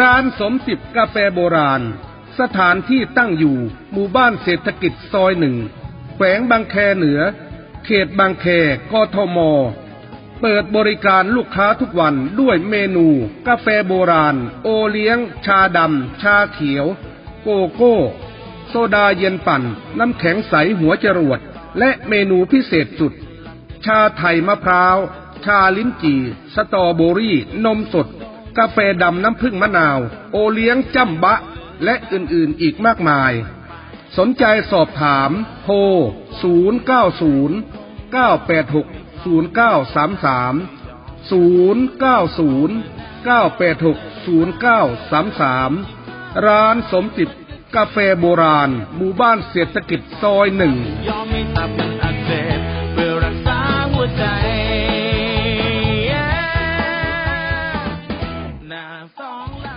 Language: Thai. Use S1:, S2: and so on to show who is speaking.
S1: ร้านสมจิบกาแฟโบราณ สถานที่ตั้งอยู่หมู่บ้านเศรษฐกิจซอยหนึ่งแขวงบางแคเหนือ เขตบางแคกทม เปิดบริการลูกค้าทุกวันด้วยเมนู กาแฟโบราณ โอเลี้ยง ชาดำ ชาเขียว โกโก้ โซดาเย็นปั่น น้ำแข็งใสหัวจรวด และเมนูพิเศษสุด ชาไทยมะพร้าว ชาลิ้นจี่ สตอเบอรี่ นมสด กาแฟดำน้ำผึ้งมะนาว โอเลี้ยงจ้ำบะ และอื่นๆอีกมากมาย สนใจสอบถาม โทร 090 986 0933 090 986 0933 ร้านสมจิตกาแฟโบราณ หมู่บ้านเศรษฐกิจซอยหนึ่ง
S2: song